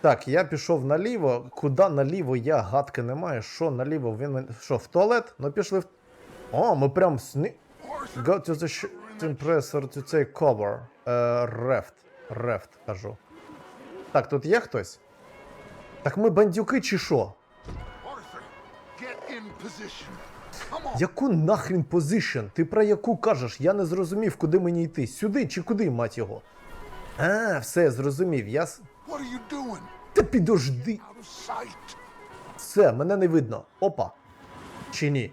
Так, я пішов наліво. Куди наліво я гадки не маю. Що наліво? Він мен- що, в туалет? Ну пішли в. О, ми прям. Arthur, Go to the compressor to take cover. Е, reft. Reft, кажу. Так, тут є хтось? Так ми бандюки чи що? Яку нахрін позишн? Ти про яку кажеш? Я не зрозумів, куди мені йти. Сюди чи куди, мать його? А, все, зрозумів. Я. What are you doing? Та підожди. Все, мене не видно. Опа. Чи ні?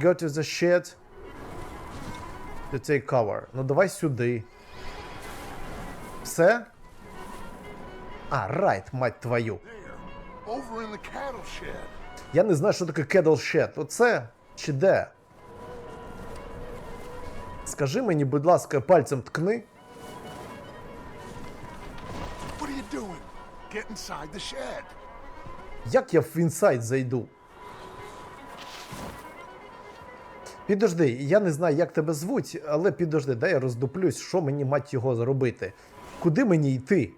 Go to the shed. To take cover. Ну давай сюди. Все? А, right, мать твою. Over in the cattle shed. Я не знаю, що таке kettle shed. Оце чи де? Скажи мені, будь ласка, пальцем ткни. Як я в інсайт зайду? Підожди, я не знаю, як тебе звуть, але підожди, дай я роздуплюсь, що мені мать його зробити. Куди мені йти?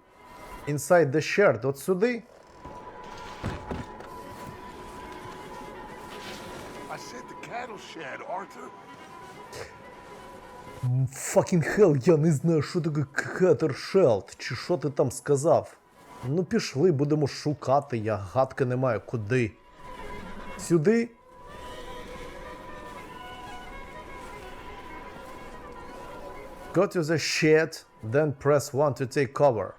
Inside the shed, от сюди? Fucking hell, я не знаю, що таке Кеттершелд, чи що ти там сказав. Ну пішли, будемо шукати, я гадки не маю. Куди? Сюди? Go to the shed, then press 1 to take cover.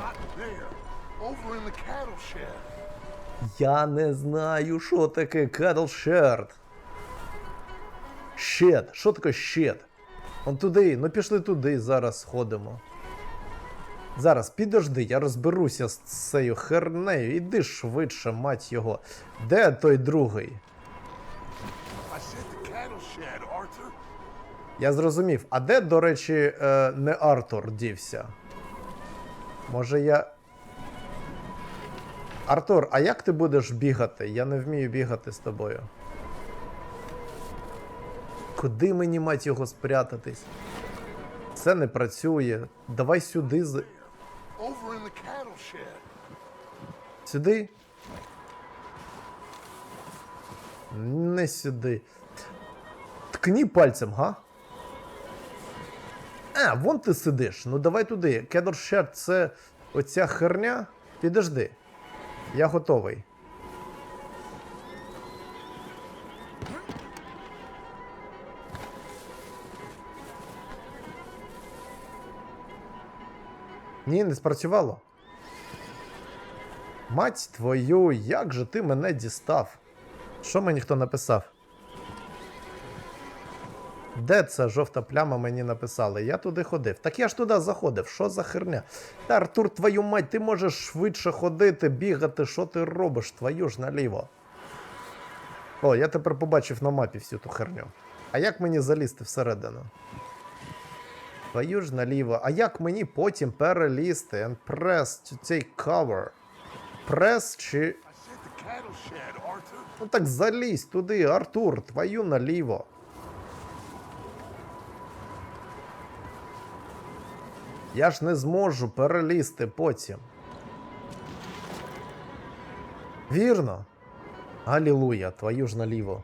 Not there. Over in the cattle shed. Я не знаю, що таке cattle shed. Shed. Що таке shed? Он туди, ну пішли туди, зараз сходимо. Зараз, підожди, я розберуся з цією хернею. Іди швидше, мать його. Де той другий? Я зрозумів. А де, до речі, е, не Артур дівся? Може я. Артур, а як ти будеш бігати? Я не вмію бігати з тобою. Куди мені мать його спрятатись? Це не працює. Давай сюди. з-. Сюди? Не сюди. Ткні пальцем, га? А, вон ти сидиш. Ну давай туди. Кедоршет це оця херня. Підожди. Я готовий. Ні, не спрацювало. Мать твою, як же ти мене дістав? Що мені хто написав? Де ця жовта пляма мені написали? Я туди ходив. Так я ж туди заходив. Що за херня? Та Артур, твою мать, ти можеш швидше ходити, бігати, що ти робиш? Твою ж наліво. О, я тепер побачив на мапі всю ту херню. А як мені залізти всередину? Твою ж наліво. А як мені потім перелізти? And press to take cover. Прес чи. Ну так залізь туди, Артур, твою наліво. Я ж не зможу перелізти потім. Вірно. Алілуя, твою ж наліво.